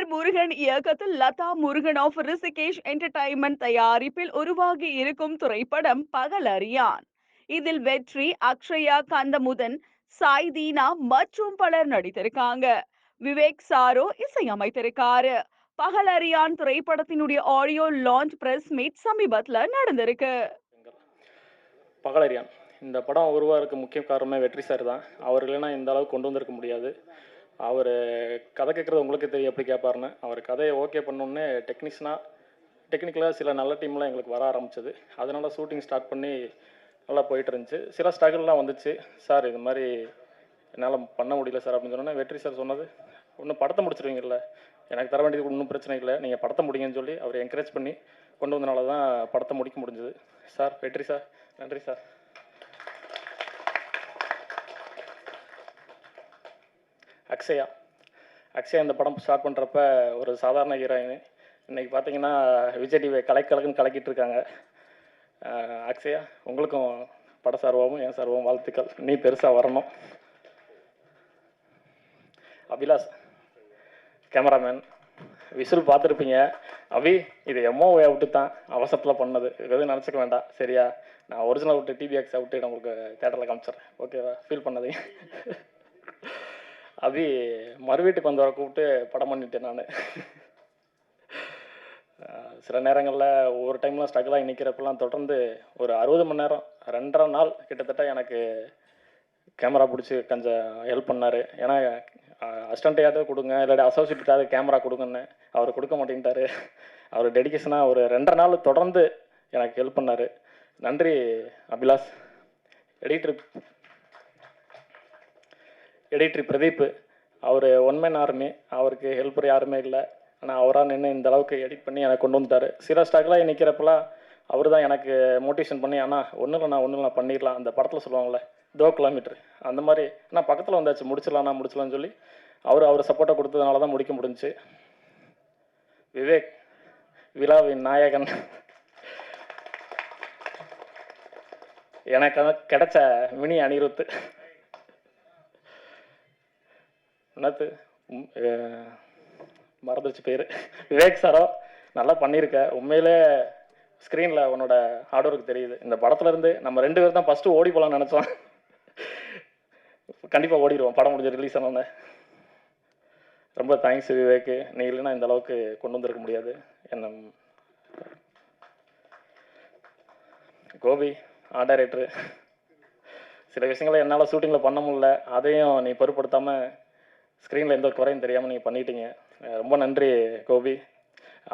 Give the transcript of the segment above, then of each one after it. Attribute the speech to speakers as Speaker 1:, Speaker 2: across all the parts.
Speaker 1: ஏர் முருகன் இயக்கத்தில் Latha Murugan of Rishikesh entertainment தயாரிப்பில் உருவாகி இருக்கும் திரைப்படம் பகலறியான் இதில் வெற்றி அக்ஷயா கந்தமுதன் சாய் தீனா மற்றும் பலர் நடித்திருக்காங்க. விவேக் சாரோ இசையமைத்திருக்காரு. பகலறியான் திரைப்படத்தினுடைய ஆடியோ லான்ச் பிரஸ் மீட் சமீபத்துல நடந்திருக்கு.
Speaker 2: பகலரியான் இந்த படம் உருவாகிறதுக்கு முக்கிய காரணமே வெற்றி சார் தான். அவர் இல்லைன்னா இந்த அளவுக்கு கொண்டு வந்திருக்க முடியாது. அவர் கதை கேட்குறது உங்களுக்கு தெரியும் எப்படி கேட்பாருன்னு அவர் கதையை ஓகே பண்ணோன்னே டெக்னிஷனாக டெக்னிக்கலாக சில நல்ல டீம்லாம் எங்களுக்கு வர ஆரம்பிச்சது. அதனால் ஷூட்டிங் ஸ்டார்ட் பண்ணி நல்லா போயிட்டு இருந்துச்சு. சில ஸ்ட்ரகிள்லாம் வந்துச்சு. சார் இது மாதிரி என்னால் பண்ண முடியல சார் அப்படின்னு சொன்னோன்னே வெற்றி சார் சொன்னது ஒன்றும் படத்தை முடிச்சிருவீங்கல்ல. எனக்கு தர வேண்டியது ஒன்றும் பிரச்சனை இல்லை. நீங்கள் படத்தை முடிங்கன்னு சொல்லி அவர் என்கரேஜ் பண்ணி கொண்டு வந்தனால தான் படத்தை முடிக்க முடிஞ்சது. சார் வெற்றி சார். நன்றி சார். அக்ஷயா. அக்ஷயா இந்த படம் ஸ்டார்ட் பண்ணுறப்ப ஒரு சாதாரண ஹீரோயின் இன்றைக்கி பார்த்தீங்கன்னா விஜய் டிவி கலைக்கலக்குன்னு கலக்கிட்டு இருக்காங்க. அக்ஷயா உங்களுக்கும் பட சார்பாகவும் என் சார்பாகவும் வாழ்த்துக்கள். நீ பெருசாக வரணும். அபிலாஷ் கேமராமேன் விசில் பார்த்துருப்பீங்க. அபி இது எம்மோ விட்டு தான் அவசரத்தில் பண்ணது. எதுவும் நினச்சிக்க வேண்டாம். சரியா? நான் ஒரிஜினல் விட்டு டிபிஎக்ஸை விட்டு நான் உங்களுக்கு தேட்டரில் காமிச்சிடுறேன். ஓகேவா ஃபீல் பண்ணாதீங்க. அபி மறு வீட்டுக்கு வந்தவரை கூப்பிட்டு படம் பண்ணிட்டேன் நான். சில நேரங்களில் ஒவ்வொரு டைம்லாம் ஸ்ட்ரகிள் ஆகி நிற்கிறப்பெல்லாம் தொடர்ந்து ஒரு அறுபது மணி நேரம் ரெண்டரை நாள் கிட்டத்தட்ட எனக்கு கேமரா பிடிச்சி கொஞ்சம் ஹெல்ப் பண்ணார். ஏன்னா அசிஸ்டண்ட்டையாவது கொடுங்க இல்லாட்டி அசோசியேட்டாவது கேமரா கொடுங்கன்னு அவர் கொடுக்க மாட்டேங்கிட்டாரு அவர் டெடிகேஷனாக ஒரு ரெண்டரை நாள் தொடர்ந்து எனக்கு ஹெல்ப் பண்ணார். நன்றி அபிலாஷ். எடிட்டர் எடிட்ரி பிரதீப். அவர் ஒன்மேன் ஆர்மி அவருக்கு ஹெல்ப்பர் யாருமே இல்லை. ஆனால் அவராக நின்று இந்த அளவுக்கு எடிட் பண்ணி எனக்கு கொண்டு வந்துட்டார். சில ஸ்டாக்லாம் நிற்கிறப்பெல்லாம் அவர் தான் எனக்கு மோட்டிவேஷன் பண்ணி அண்ணா ஒன்றும் இல்லை நான் ஒன்றும் நான் பண்ணிடலாம். அந்த படத்தில் சொல்லுவாங்கள்ல தோ கிலோமீட்டர் அந்த மாதிரி ஆனால் பக்கத்தில் வந்தாச்சு முடிச்சிடலாம் முடிச்சிடலாம்னு சொல்லி அவர் அவர் சப்போர்ட்டை கொடுத்ததுனால தான் முடிக்க முடிஞ்சுச்சு விவேக் விழாவின் நாயகன். எனக்கு கிடைச்ச மினி அனிருத்து என்னத்து உம், பேர். விவேக் சாரோ நல்லா பண்ணியிருக்க உண்மையிலே ஸ்க்ரீனில் உன்னோட ஹார்ட் ஒர்க் தெரியுது. இந்த படத்துலேருந்து நம்ம ரெண்டு பேரும் தான் ஃபஸ்ட்டு ஓடி போகலாம்னு நினச்சோம். கண்டிப்பாக ஓடிடுவோம். படம் முடிஞ்ச ரிலீஸ் ஆனோன்னே ரொம்ப தேங்க்ஸ் விவேக் நீ இல்லைன்னா இந்த அளவுக்கு கொண்டு வந்திருக்க முடியாது. என்ன கோபி ஆர்ட் டைரக்டரு சில விஷயங்களை என்னால் ஷூட்டிங்கில் பண்ண முடியல. அதையும் நீ பொருட்படுத்தாமல் ஸ்க்ரீனில் எந்த குறையும் தெரியாமல் நீங்கள் பண்ணிட்டீங்க. ரொம்ப நன்றி கோபி.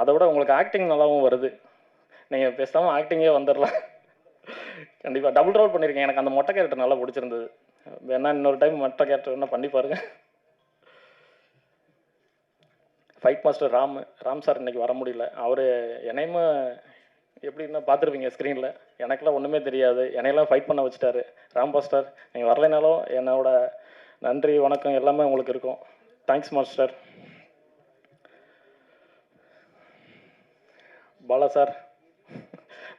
Speaker 2: அதை விட உங்களுக்கு ஆக்டிங் நல்லாவும் வருது. நீங்கள் பேசாமல் ஆக்டிங்கே வந்துடலாம் கண்டிப்பாக டபுள் ரோல் பண்ணியிருக்கேன் எனக்கு அந்த மொட்டை கேரக்டர் நல்லா பிடிச்சிருந்தது. வேணா இன்னொரு டைம் மொட்டை கேரக்டர் வேணால் பண்ணி பாருங்கள் fight master Ram Ram sir இன்றைக்கி வர முடியல. அவர் என்னையுமே எப்படின்னா பார்த்துருப்பீங்க ஸ்க்ரீனில் எனக்கெல்லாம் ஒன்றுமே தெரியாது. என்னையெல்லாம் ஃபைட் பண்ண வச்சுட்டாரு. ராம் பாஸ்டர் நீங்கள் வரலைனாலும் என்னோட நன்றி வணக்கம் எல்லாமே உங்களுக்கு இருக்கும். Thanks master Bala sir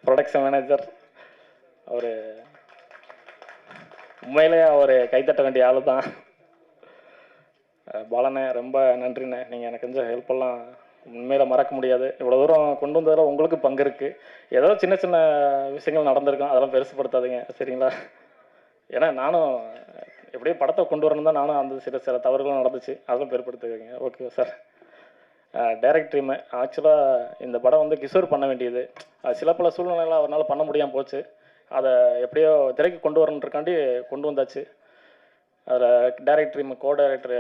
Speaker 2: production manager அவர் உண்மையிலே அவர் கைத்தட்ட வேண்டிய ஆளு தான் பாலண்ணே ரொம்ப நன்றிண்ணே. நீங்கள் எனக்கு கொஞ்சம் ஹெல்ப் எல்லாம் உண்மையில் மறக்க முடியாது. இவ்வளோ தூரம் கொண்டு வந்ததில் உங்களுக்கு பங்கு இருக்குது ஏதோ சின்ன சின்ன விஷயங்கள் நடந்திருக்கும். அதெல்லாம் பெருசுப்படுத்தாதீங்க. சரிங்களா? ஏன்னா நானும் எப்படியோ படத்தை கொண்டு வரணும் தான் நானும் அந்த சில சில தவறுகளும் நடந்துச்சு. அதெல்லாம் பெருப்படுத்துக்கிறீங்க ஓகே சார் டைரக்ட் டீமு ஆக்சுவலாக இந்த படம் வந்து கிஷோர் பண்ண வேண்டியது. அது சில பல சூழ்நிலைகள் அவரால் பண்ண முடியாமல் போச்சு. அதை எப்படியோ திரைக்கு கொண்டு வரணுன்றக்காண்டி கொண்டு வந்தாச்சு. அதில் direct team co director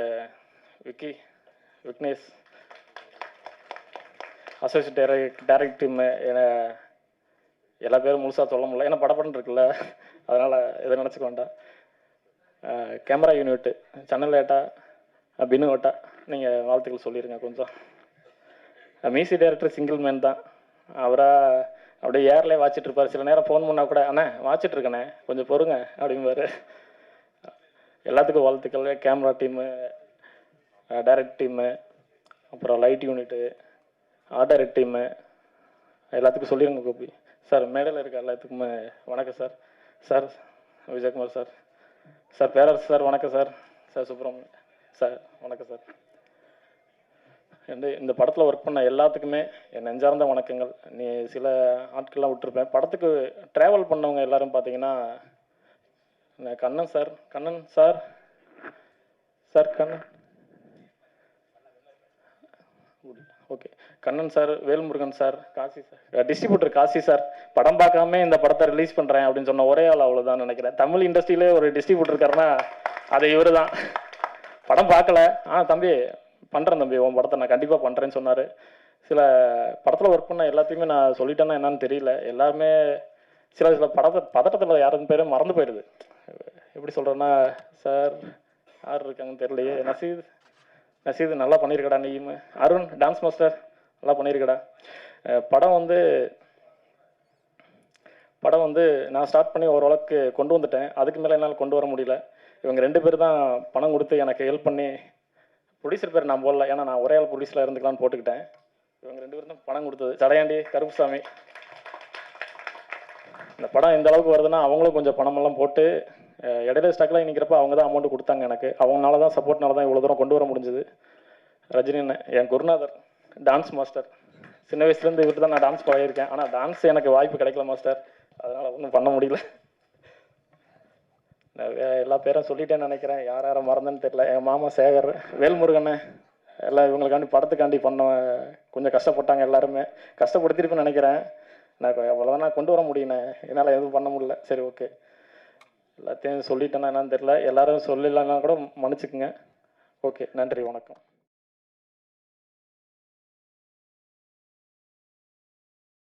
Speaker 2: Vicky Vignesh associate direct direct team எல்லா பேரும் முழுசாக சொல்ல முடியல. ஏன்னா படப்படம் இருக்குல்ல. அதனால் எதை நினச்சிக்க வேண்டாம். கேமரா யூனிட்டு சன்னல் ஏட்டா பினு ஓட்டா நீங்கள் வாழ்த்துக்கள் சொல்லிடுங்க கொஞ்சம். மியூசிக் டைரக்டர் சிங்கிள் மேன் தான். அவராக அப்படியே ஏர்லேயே வாச்சிட்டு இருப்பார். சில நேரம் ஃபோன் பண்ணால் கூட அண்ணே வாச்சிட்டு இருக்கண்ணே கொஞ்சம் பொறுங்க அப்படிம்பாரு. எல்லாத்துக்கும் வாழ்த்துக்கள். கேமரா டீமு டைரக்ட் டீமு அப்புறம் லைட் யூனிட்டு ஆர்ட் டீமு எல்லாத்துக்கும் சொல்லிடுங்க கோபி. சார் மேடையில் இருக்க எல்லாத்துக்குமே வணக்கம் sir. Sir Vijayakumar sir. Sir Perarasu sir வணக்கம் சார். சார் சுப்பிரமணியம். சார் வணக்கம் சார். இந்த இந்த படத்தில் ஒர்க் பண்ண எல்லாத்துக்குமே என் நெஞ்சார்ந்த வணக்கங்கள். நீ சில ஆட்கள்லாம் விட்டுருப்பேன். படத்துக்கு ட்ராவல் பண்ணவங்க எல்லாரும் பார்த்தீங்கன்னா Kannan sir. Kannan sir. Sir Kannan. Okay Kannan sir Velmurugan sir Kasi sir. Distributor Kasi sir படம் பார்க்காம இந்த படத்தை ரிலீஸ் பண்ணுறேன் அப்படின்னு சொன்ன ஒரே ஆள் அவ்வளோதான் நினைக்கிறேன். தமிழ் இண்டஸ்ட்ரியிலே ஒரு டிஸ்ட்ரிபியூட்டர் இருக்காருன்னா அது இவரு தான் படம் பார்க்கல. ஆ தம்பி பண்ணுறேன் தம்பி உன் படத்தை நான் கண்டிப்பாக பண்ணுறேன்னு சொன்னார். சில படத்தில் ஒர்க் பண்ண எல்லாத்தையுமே நான் சொல்லிட்டேன்னா என்னன்னு தெரியல. எல்லாருமே சில சில படத்தை பதட்டத்தில் யாரும் பேரும் மறந்து போயிடுது எப்படி சொல்கிறேன்னா சார் யார் இருக்காங்கன்னு தெரியலையே. நசீத் நசீது நல்லா பண்ணியிருக்கடா நீயும் அருண் டான்ஸ் மாஸ்டர் நல்லா பண்ணியிருக்கடா படம் வந்து படம் வந்து நான் ஸ்டார்ட் பண்ணி ஓரளவுக்கு கொண்டு வந்துட்டேன். அதுக்கு மேலே என்னால் கொண்டு வர முடியல. இவங்க ரெண்டு பேர் தான் பணம் கொடுத்து எனக்கு ஹெல்ப் பண்ணி ப்ரொடியூசர் பேர் நான் போடல. ஏன்னா நான் ஒரே ஆள் ப்ரொடியூசரில் இருந்துக்கலாம்னு போட்டுக்கிட்டேன். இவங்க ரெண்டு பேரும் தான் பணம் கொடுத்தது. சடையாண்டி கருப்புசாமி. இந்த படம் இந்த அளவுக்கு வருதுன்னா அவங்களும் கொஞ்சம் பணமெல்லாம் போட்டு இடையில ஸ்டாக்லாம் நிற்கிறப்ப அவங்க தான் அமௌண்ட் கொடுத்தாங்க எனக்கு. அவங்களால தான் சப்போர்ட்னால தான் இவ்வளோ தூரம் கொண்டு வர முடிஞ்சது. ரஜினி என் குருநாதர் டான்ஸ் மாஸ்டர் சின்ன வயசுலேருந்து இவர்கிட்ட தான் நான் டான்ஸ் பழகிருக்கேன் ஆனால் டான்ஸ் எனக்கு வாய்ப்பு கிடைக்கல மாஸ்டர் அதனால் ஒன்றும் பண்ண முடியல. நான் எல்லா பேரும் சொல்லிட்டேன்னு நினைக்கிறேன். யார் யாரை மறந்தேன்னு தெரியல. என் மாமா சேகர் வேல்முருகன் எல்லாம் இவங்களுக்காண்டி படத்துக்காண்டி பண்ண கொஞ்சம் கஷ்டப்பட்டாங்க எல்லாருமே. கஷ்டப்படுத்திருப்பேன்னு நினைக்கிறேன். நான் கொ- அவ்வளோதான் நான் கொண்டு வர முடியுண்ணே என்னால் எதுவும் பண்ண முடியல. சரி ஓகே எல்லாத்தையும் சொல்லிட்டேன்னா என்னன்னு தெரில எல்லாரும் சொல்லலைன்னா கூட மன்னிச்சுக்குங்க. ஓகே நன்றி வணக்கம்.